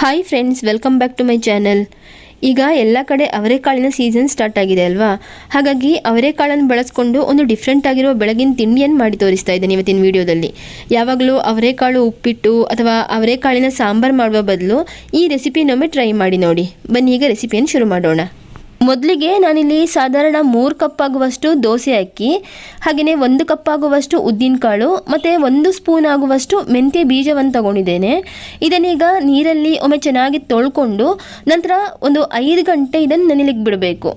Hi friends welcome back to my channel ಈಗ ಎಲ್ಲ ಕಡೆ ಅವರೆಕಾಳಿನ ಸೀಸನ್ ಸ್ಟಾರ್ಟ್ ಆಗಿದೆ ಅಲ್ವಾ? ಹಾಗಾಗಿ ಅವರೆಕಾಳನ್ನು ಬಳಸ್ಕೊಂಡು ಒಂದು ಡಿಫ್ರೆಂಟ್ ಆಗಿರೋ ಬೆಳಗಿನ ತಿಂಡಿಯನ್ನು ಮಾಡಿ ತೋರಿಸ್ತಾ ಇದ್ದೇನೆ ಇವತ್ತಿನ ವಿಡಿಯೋದಲ್ಲಿ. ಯಾವಾಗಲೂ ಅವರೆಕಾಳು ಉಪ್ಪಿಟ್ಟು ಅಥವಾ ಅವರೆಕಾಳಿನ ಸಾಂಬಾರು ಮಾಡುವ ಬದಲು ಈ ರೆಸಿಪಿನೊಮ್ಮೆ ಟ್ರೈ ಮಾಡಿ ನೋಡಿ. ಬನ್ನಿ, ಈಗ ರೆಸಿಪಿಯನ್ನು ಶುರು ಮಾಡೋಣ. ಮೊದಲಿಗೆ ನಾನಿಲ್ಲಿ ಸಾಧಾರಣ ಮೂರು ಕಪ್ ಆಗುವಷ್ಟು ದೋಸೆ ಅಕ್ಕಿ ಹಾಗೆಯೇ ಒಂದು ಕಪ್ ಆಗುವಷ್ಟು ಉದ್ದಿನಕಾಳು ಮತ್ತು ಒಂದು ಸ್ಪೂನ್ ಆಗುವಷ್ಟು ಮೆಂತ್ಯ ಬೀಜವನ್ನು ತಗೊಂಡಿದ್ದೇನೆ. ಇದನ್ನೀಗ ನೀರಲ್ಲಿ ಒಮ್ಮೆ ಚೆನ್ನಾಗಿ ತೊಳ್ಕೊಂಡು ನಂತರ ಒಂದು ಐದು ಗಂಟೆ ಇದನ್ನು ನೆನೆಲಿಕ್ಕೆ ಬಿಡಬೇಕು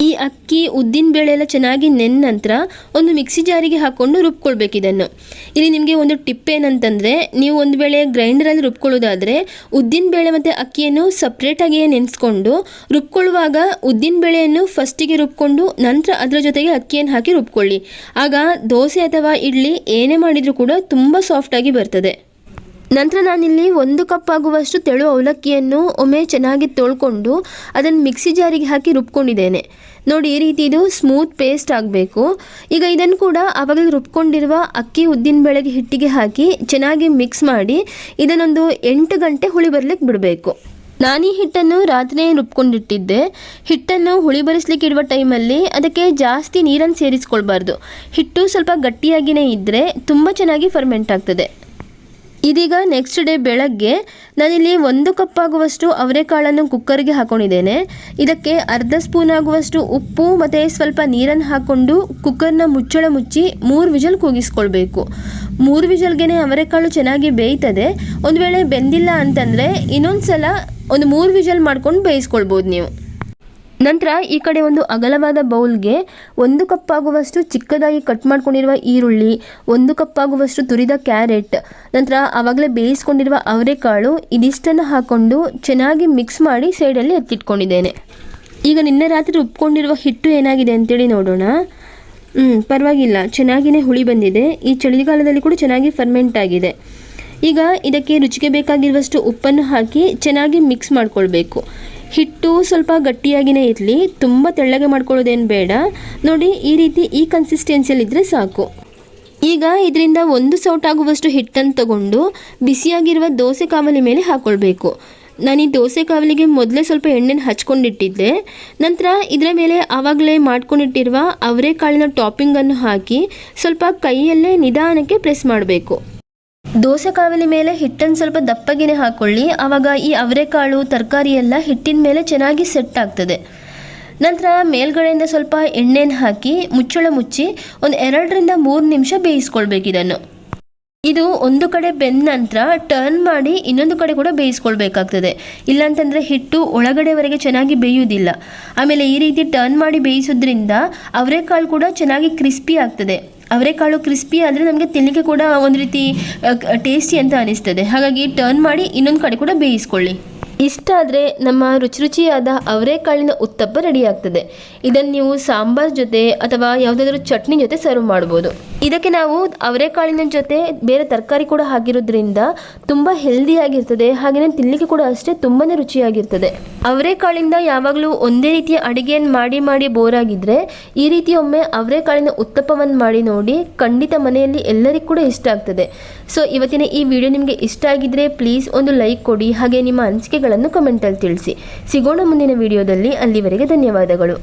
ಈ ಅಕ್ಕಿ ಉದ್ದಿನ ಬೇಳೆ ಎಲ್ಲ ಚೆನ್ನಾಗಿ ನೆನ್ನ ನಂತರ ಒಂದು ಮಿಕ್ಸಿ ಜಾರಿಗೆ ಹಾಕ್ಕೊಂಡು ರುಬ್ಕೊಳ್ಬೇಕು ಇದನ್ನು. ಇಲ್ಲಿ ನಿಮಗೆ ಒಂದು ಟಿಪ್ ಏನಂತಂದರೆ, ನೀವು ಒಂದು ವೇಳೆ ಗ್ರೈಂಡರಲ್ಲಿ ರುಬ್ಕೊಳ್ಳೋದಾದರೆ, ಉದ್ದಿನ ಬೇಳೆ ಮತ್ತು ಅಕ್ಕಿಯನ್ನು ಸಪ್ರೇಟಾಗಿಯೇ ನೆನೆಸ್ಕೊಂಡು, ರುಬ್ಕೊಳ್ಳುವಾಗ ಉದ್ದಿನ ಬೇಳೆಯನ್ನು ಫಸ್ಟಿಗೆ ರುಬ್ಕೊಂಡು, ನಂತರ ಅದರ ಜೊತೆಗೆ ಅಕ್ಕಿಯನ್ನು ಹಾಕಿ ರುಬ್ಕೊಳ್ಳಿ. ಆಗ ದೋಸೆ ಅಥವಾ ಇಡ್ಲಿ ಏನೇ ಮಾಡಿದರೂ ಕೂಡ ತುಂಬ ಸಾಫ್ಟಾಗಿ ಬರ್ತದೆ. ನಂತರ ನಾನಿಲ್ಲಿ ಒಂದು ಕಪ್ ಆಗುವಷ್ಟು ತೆಳು ಅವಲಕ್ಕಿಯನ್ನು ಒಮ್ಮೆ ಚೆನ್ನಾಗಿ ತೊಳ್ಕೊಂಡು ಅದನ್ನು ಮಿಕ್ಸಿ ಜಾರಿಗೆ ಹಾಕಿ ರುಬ್ಕೊಂಡಿದ್ದೇನೆ. ನೋಡಿ, ಈ ರೀತಿ ಇದು ಸ್ಮೂತ್ ಪೇಸ್ಟ್ ಆಗಬೇಕು. ಈಗ ಇದನ್ನು ಕೂಡ ಆವಾಗಲೇ ರುಬ್ಕೊಂಡಿರುವ ಅಕ್ಕಿ ಉದ್ದಿನ ಬೆಳಗ್ಗೆ ಹಿಟ್ಟಿಗೆ ಹಾಕಿ ಚೆನ್ನಾಗಿ ಮಿಕ್ಸ್ ಮಾಡಿ ಇದನ್ನೊಂದು ಎಂಟು ಗಂಟೆ ಹುಳಿ ಬರಲಿಕ್ಕೆ ಬಿಡಬೇಕು. ನಾನು ಹಿಟ್ಟನ್ನು ರಾತ್ರಿಯೇ ರುಬ್ಕೊಂಡಿಟ್ಟಿದ್ದೆ. ಹಿಟ್ಟನ್ನು ಹುಳಿ ಬರಿಸ್ಲಿಕ್ಕೆ ಇಡುವ ಟೈಮಲ್ಲಿ ಅದಕ್ಕೆ ಜಾಸ್ತಿ ನೀರನ್ನು ಸೇರಿಸ್ಕೊಳ್ಬಾರ್ದು. ಹಿಟ್ಟು ಸ್ವಲ್ಪ ಗಟ್ಟಿಯಾಗಿಯೇ ಇದ್ದರೆ ತುಂಬ ಚೆನ್ನಾಗಿ ಫರ್ಮೆಂಟ್ ಆಗ್ತದೆ. ಇದೀಗ ನೆಕ್ಸ್ಟ್ ಡೇ ಬೆಳಗ್ಗೆ ನಾನಿಲ್ಲಿ ಒಂದು ಕಪ್ ಆಗುವಷ್ಟು ಅವರೆಕಾಳನ್ನು ಕುಕ್ಕರ್ಗೆ ಹಾಕೊಂಡಿದ್ದೇನೆ. ಇದಕ್ಕೆ ಅರ್ಧ ಸ್ಪೂನ್ ಆಗುವಷ್ಟು ಉಪ್ಪು ಮತ್ತು ಸ್ವಲ್ಪ ನೀರನ್ನು ಹಾಕ್ಕೊಂಡು ಕುಕ್ಕರ್ನ ಮುಚ್ಚಳ ಮುಚ್ಚಿ ಮೂರು ವಿಜಲ್ ಕೂಗಿಸ್ಕೊಳ್ಬೇಕು. ಮೂರು ವಿಜಲ್ಗೆ ಅವರೆಕಾಳು ಚೆನ್ನಾಗಿ ಬೇಯ್ತದೆ. ಒಂದು ವೇಳೆ ಬೆಂದಿಲ್ಲ ಅಂತಂದರೆ ಇನ್ನೊಂದು ಸಲ ಒಂದು ಮೂರು ವಿಜಲ್ ಮಾಡ್ಕೊಂಡು ಬೇಯಿಸ್ಕೊಳ್ಬೋದು ನೀವು. ನಂತರ ಈ ಕಡೆ ಒಂದು ಅಗಲವಾದ ಬೌಲ್ಗೆ ಒಂದು ಕಪ್ ಆಗುವಷ್ಟು ಚಿಕ್ಕದಾಗಿ ಕಟ್ ಮಾಡ್ಕೊಂಡಿರುವ ಈರುಳ್ಳಿ, ಒಂದು ಕಪ್ ಆಗುವಷ್ಟು ತುರಿದ ಕ್ಯಾರೆಟ್, ನಂತರ ಆವಾಗಲೇ ಬೇಯಿಸ್ಕೊಂಡಿರುವ ಅವರೆಕಾಳು ಇದಿಷ್ಟನ್ನು ಹಾಕ್ಕೊಂಡು ಚೆನ್ನಾಗಿ ಮಿಕ್ಸ್ ಮಾಡಿ ಸೈಡಲ್ಲಿ ಎತ್ತಿಟ್ಕೊಂಡಿದ್ದೇನೆ. ಈಗ ನಿನ್ನೆ ರಾತ್ರಿ ಉಪ್ಕೊಂಡಿರುವ ಹಿಟ್ಟು ಏನಾಗಿದೆ ಅಂತೇಳಿ ನೋಡೋಣ. ಹ್ಞೂ ಪರವಾಗಿಲ್ಲ. ಚೆನ್ನಾಗಿಯೇ ಹುಳಿ ಬಂದಿದೆ. ಈ ಚಳಿಗಾಲದಲ್ಲಿ ಕೂಡ ಚೆನ್ನಾಗಿ ಫರ್ಮೆಂಟ್ ಆಗಿದೆ. ಈಗ ಇದಕ್ಕೆ ರುಚಿಗೆ ಬೇಕಾಗಿರುವಷ್ಟು ಉಪ್ಪನ್ನು ಹಾಕಿ ಚೆನ್ನಾಗಿ ಮಿಕ್ಸ್ ಮಾಡ್ಕೊಳ್ಬೇಕು. ಹಿಟ್ಟು ಸ್ವಲ್ಪ ಗಟ್ಟಿಯಾಗಿಯೇ ಇರಲಿ, ತುಂಬ ತೆಳ್ಳಗೆ ಮಾಡ್ಕೊಳ್ಳೋದೇನು ಬೇಡ. ನೋಡಿ, ಈ ರೀತಿ ಈ ಕನ್ಸಿಸ್ಟೆನ್ಸಿಯಲ್ಲಿದ್ದರೆ ಸಾಕು. ಈಗ ಇದರಿಂದ ಒಂದು ಸೌಟಾಗುವಷ್ಟು ಹಿಟ್ಟನ್ನು ತಗೊಂಡು ಬಿಸಿಯಾಗಿರುವ ದೋಸೆ ಕಾವಲಿ ಮೇಲೆ ಹಾಕ್ಕೊಳ್ಬೇಕು ನಾನು ಈ ದೋಸೆ ಕಾವಲಿಗೆ ಮೊದಲೇ ಸ್ವಲ್ಪ ಎಣ್ಣೆನ ಹಚ್ಕೊಂಡಿಟ್ಟಿದ್ದೆ. ನಂತರ ಇದರ ಮೇಲೆ ಆವಾಗಲೇ ಮಾಡ್ಕೊಂಡಿಟ್ಟಿರುವ ಅವರೆಕಾಳಿನ ಟಾಪಿಂಗನ್ನು ಹಾಕಿ ಸ್ವಲ್ಪ ಕೈಯಲ್ಲೇ ನಿಧಾನಕ್ಕೆ ಪ್ರೆಸ್ ಮಾಡಬೇಕು. ದೋಸೆ ಕಾವಲಿ ಮೇಲೆ ಹಿಟ್ಟನ್ನು ಸ್ವಲ್ಪ ದಪ್ಪಗಿನೇ ಹಾಕ್ಕೊಳ್ಳಿ ಆವಾಗ ಈ ಅವರೆಕಾಳು, ತರಕಾರಿ ಎಲ್ಲ ಹಿಟ್ಟಿನ ಮೇಲೆ ಚೆನ್ನಾಗಿ ಸೆಟ್ ಆಗ್ತದೆ. ನಂತರ ಮೇಲ್ಗಡೆಯಿಂದ ಸ್ವಲ್ಪ ಎಣ್ಣೆನ ಹಾಕಿ ಮುಚ್ಚಳ ಮುಚ್ಚಿ ಒಂದು ಎರಡರಿಂದ ಮೂರು ನಿಮಿಷ ಬೇಯಿಸ್ಕೊಳ್ಬೇಕು ಇದನ್ನು. ಇದು ಒಂದು ಕಡೆ ಬೆಂದ ನಂತರ ಟರ್ನ್ ಮಾಡಿ ಇನ್ನೊಂದು ಕಡೆ ಕೂಡ ಬೇಯಿಸ್ಕೊಳ್ಬೇಕಾಗ್ತದೆ. ಇಲ್ಲಾಂತಂದರೆ ಹಿಟ್ಟು ಒಳಗಡೆವರೆಗೆ ಚೆನ್ನಾಗಿ ಬೇಯುವುದಿಲ್ಲ. ಆಮೇಲೆ ಈ ರೀತಿ ಟರ್ನ್ ಮಾಡಿ ಬೇಯಿಸೋದ್ರಿಂದ ಅವರೆಕಾಳು ಕೂಡ ಚೆನ್ನಾಗಿ ಕ್ರಿಸ್ಪಿ ಆಗ್ತದೆ. ಅವರೆಕಾಳು ಕ್ರಿಸ್ಪಿ ಆದರೆ ನಮಗೆ ತಿನ್ನಲಿಕ್ಕೆ ಕೂಡ ಒಂದು ರೀತಿ ಟೇಸ್ಟಿ ಅಂತ ಅನಿಸ್ತದೆ. ಹಾಗಾಗಿ ಟರ್ನ್ ಮಾಡಿ ಇನ್ನೊಂದು ಕಡೆ ಕೂಡ ಬೇಯಿಸ್ಕೊಳ್ಳಿ. ಇಷ್ಟ ಆದರೆ ನಮ್ಮ ರುಚಿ ರುಚಿಯಾದ ಅವರೆಕಾಳಿನ ಉತ್ತಪ್ಪ ರೆಡಿ ಆಗ್ತದೆ ಇದನ್ನು ನೀವು ಸಾಂಬಾರ್ ಜೊತೆ ಅಥವಾ ಯಾವುದಾದ್ರೂ ಚಟ್ನಿ ಜೊತೆ ಸರ್ವ್ ಮಾಡ್ಬೋದು. ಇದಕ್ಕೆ ನಾವು ಅವರೆಕಾಳಿನ ಜೊತೆ ಬೇರೆ ತರಕಾರಿ ಕೂಡ ಹಾಕಿರೋದ್ರಿಂದ ತುಂಬ ಹೆಲ್ದಿಯಾಗಿರ್ತದೆ ಹಾಗೆಯೇ ತಿನ್ನಲಿಕ್ಕೆ ಕೂಡ ಅಷ್ಟೇ ತುಂಬಾ ರುಚಿಯಾಗಿರ್ತದೆ. ಅವರೆಕಾಳಿಂದ ಯಾವಾಗಲೂ ಒಂದೇ ರೀತಿಯ ಅಡುಗೆಯನ್ನು ಮಾಡಿ ಮಾಡಿ ಬೋರ್ ಆಗಿದ್ರೆ ಈ ರೀತಿ ಒಮ್ಮೆ ಅವರೆಕಾಳಿನ ಉತ್ತಪ್ಪವನ್ನು ಮಾಡಿ ನೋಡಿ ಖಂಡಿತ ಮನೆಯಲ್ಲಿ ಎಲ್ಲರಿಗೂ ಕೂಡ ಇಷ್ಟ ಆಗ್ತದೆ. ಸೊ ಇವತ್ತಿನ ಈ ವಿಡಿಯೋ ನಿಮಗೆ ಇಷ್ಟ ಆಗಿದ್ರೆ ಪ್ಲೀಸ್ ಒಂದು ಲೈಕ್ ಕೊಡಿ. ಹಾಗೆ ನಿಮ್ಮ ಅನಿಸಿಕೆಗಳನ್ನು ಕಮೆಂಟಲ್ಲಿ ತಿಳಿಸಿ. ಸಿಗೋಣ ಮುಂದಿನ ವಿಡಿಯೋದಲ್ಲಿ ಅಲ್ಲಿವರೆಗೆ ಧನ್ಯವಾದಗಳು.